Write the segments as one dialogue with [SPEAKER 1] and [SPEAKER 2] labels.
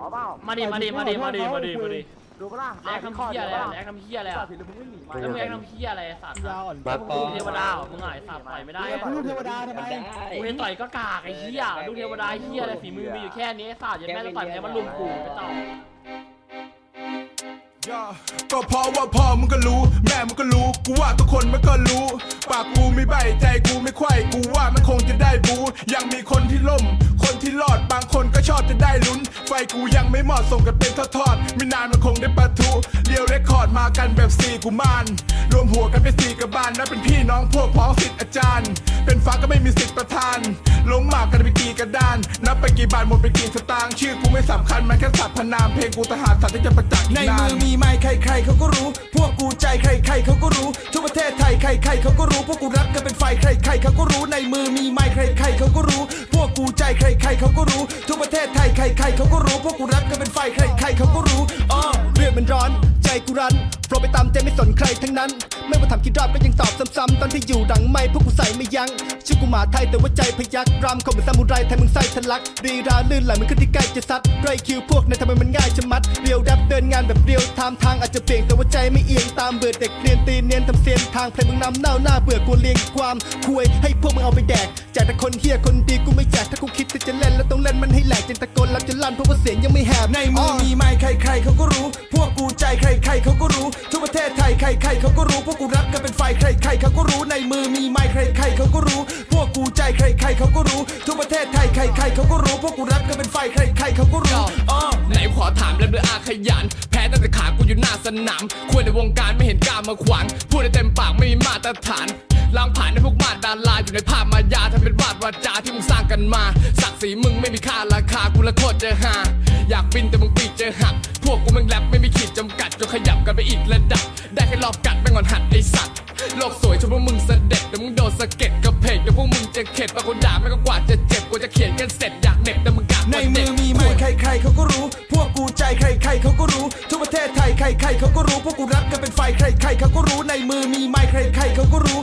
[SPEAKER 1] เอาเปล่า
[SPEAKER 2] มาดิมาดิมาดิมาดิมาดิมาดิ
[SPEAKER 1] ดูปะล่ะ
[SPEAKER 2] แลกทำเหี้ยอะไรอะแลกทำเหี้ยอะไร
[SPEAKER 1] สั
[SPEAKER 2] อะ
[SPEAKER 1] ตว์สีเหลืองมึงไม่หนีมา
[SPEAKER 2] แล้วมึงแลกทำเหี้ยอะไรสัตว์
[SPEAKER 3] ยาวอ่อน
[SPEAKER 4] มาก่อ
[SPEAKER 2] ลู
[SPEAKER 4] น
[SPEAKER 2] กเทวดาเหรอมึงอะไอ้สัตว์ต่อยไม่ได้
[SPEAKER 3] ไม่
[SPEAKER 2] อะ
[SPEAKER 3] ลูกเทวดาทำไม
[SPEAKER 2] กูจะต่อยก็กากไอ้เหี้ยลูกเทวดาเหี้ยอะไรฝีมือมีอยู่แค่นี้ไอ้สัตว์อยันแม่จะต่อยแพ้มันลุมกูไม่ต้อง
[SPEAKER 5] ก็เพราะว่าพ่อมึงก็รู้ แม่มึงก็รู้ กูว่าทุกคนมันก็รู้ ปากกูไม่ใบใจกูไม่ไขว้กูว่ามันคงจะได้บู ยังมีคนที่ล่ม คนที่รอด กูยังไม่เหมาะส่งกันเป็นทอดๆไม่นานมันคงได้ประทุเดียวเรคคอร์ดมากันแบบสี่กุมารรวมหัวกันเป็นสี่กระบาลนับเป็นพี่น้องพวกพ้องสิทธิ์อาจารย์ เป็นฟ้าก็ไม่มีสิทธิ์ประทานลงหมากกันไปกี่กระดาน นับไปกี่บาทหมดไปกี่สตางค์ชื่อกูไม่สำคัญมันแค่สัพพนามเพลงกูทหารสัตว์ที่จะประจักษ์
[SPEAKER 6] ในมือมีไม้ใครๆเขาก็รู้ พวกกูใจใครๆเขาก็รู้ทั่วประเทศไทยใครๆเขาก็รู้พวกกูรักกันเป็นไฟใครๆเขาก็รู้ในมือมีไม้ใครๆเขาก็รู้ รักกันเป็นไฟใครเขาก็รู้อ้อเลือดมันร้อน ใจกูรันโปรไปตามใจไม่สนใครทั้งนั้น ไม่ว่าทำกี่รอบก็ยังตอบซ้ำๆตอนที่อยู่ดังไม่พวกกูใส่ไม่ยั้งชื่อกูหมาไทยแต่ว่าใจพยักรำคมเหมือนซามูไรไทยมึงไส้ทะลักรีราลื่นไหลเหมือนขึ้นที่ใกล้จะซัดไรคิวพวกนั้นทำไมมันง่ายชะมัดเรียวแรปเดินงานแบบเรียวไทม์ทางอาจจะเปลี่ยนแต่ว่าใจไม่เอียงตามเบื่อเด็กเรียนตีเนียนทำเสียนทางเพลงมึงนำเน่าหน้าเบื่อกูเลียงความคุยให้พวกมึงเอาไปแดกแจกแต่คนเฮียคนดีกูไม่แจกถ้ากูคิดที่จะเล่นแล้วต้องเล่นมันให้แหลกจนตะโก ล้วจะลั่นเพราะว่าเสียงยังไม่แหบในมือมีไม้ใครๆเขาก็รู้ พวกกูใจใครๆเขาก็รู้ทั่วประเทศไทยใครๆเขาก็รู้ พวกกูรักกันเป็นไฟใครๆเขาก็รู้ในมือมีไม้ใครๆเขาก็รู้ พวกกูใจใครๆเขาก็รู้ทั่วประเทศไทยใครๆเขาก็รู้ พวกกูรักกันเป็นไฟใครๆเขาก็รู้อ้อ
[SPEAKER 7] ไหนขอถามแล้วเบลออาขยัน แพ้ตั้งแต่ขากูอยู่หน้าสนามควรในวงการไม่เห็นกล้ามาขวางพูดได้เต็มปากไม่มีมาตรฐาน ล้างผ่านในพวกมาดดาราอยู่ในภาพมายาทำเป็นวาดวาจาที่มึงสร้างกันมาศักดิ์ศรีมึงไม่มีค่าราคากูละโคตรจะหาอยากบินแต่มึงปีกเจอหัก พวกกูม่งแรปไม่มีขีดจำกัดจนขยับกันไปอีกระดับ ได้แค่รอบกัดแม่งอนหัดไอสัตว์โลกสวยจนพวกมึงเสด็จแต่มึงโดนสะเก็ดกระเพกเดี๋ยวพวกมึงจะเข็ดบางคนด่าแม่ก็กว่าจะเจ็บกูจะเขียนกันเสร็จอยากเหน็บแต่มึงกะ
[SPEAKER 6] ในมือมีไม้ใครๆเขาก็รู้ พวกกูใจใครๆเขาก็รู้ทั่วประเทศไทยใครๆเขาก็รู้พวกกูรักกันเป็นไฟใครๆเขาก็รู้ในมือมีไม้ใครๆเขาก็รู้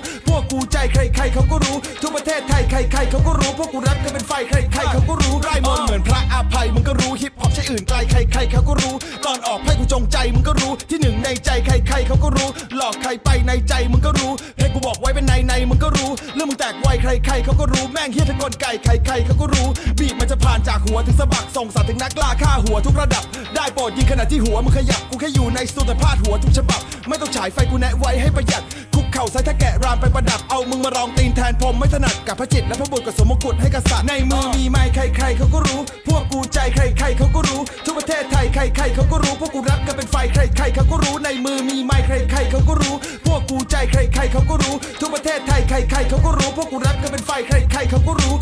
[SPEAKER 6] กูใจใครๆเขาก็รู้ทั่วประเทศไทยใครๆเขาก็รู้พวกกูรักกันเป็นไฟใครๆเขาก็รู้ไร่มนเหมือนพระอภัยมึงก็รู้ฮิปฮอปใช่อื่นไกลใครๆเขาก็รู้ตอนออกให้กูจงใจมึงก็รู้ที่หนึ่งในใจใครๆเขาก็รู้ หลอกใครไปในใจมึงก็รู้ให้กูบอกไว้เป็นในในมึงก็รู้เรื่องมึงแตกไวใครๆเขาก็รู้แม่งเฮี้ยทั้งกลไก่ใครเขาก็รู้ บีบมันจะผ่านจากหัวถึงสะบักส่งสัตว์ถึงนักล่าฆ่าหัวทุกระดับ ได้โปรดยิงขณะที่หัวมึงขยับกูแค่อยู่ในสตูแต่พาดหัวทุกฉบับ ไม่ต้องฉายไฟกูแนะไว้ให้ประหยัด เข่าใส่ถ้าแกะรามไปประดับเอามึงมารองตีนแทนพรหมไม่ถนัดกับพระจิตและพระบุตรกับสมมงกุฎให้กษัตริย์ในมือมีไม้ใครๆเขาก็รู้ พวกกูใจใครๆเขาก็รู้ทั่วประเทศไทยใครๆเขาก็รู้พวกกูรักกันเป็นไฟใครๆเขาก็รู้ในมือมีไม้ใครๆเขาก็รู้ พวกกูใจใครๆเขาก็รู้ทั่วประเทศไทยใครๆเขาก็รู้พวกกูรักกันเป็นไฟใครๆเขาก็รู้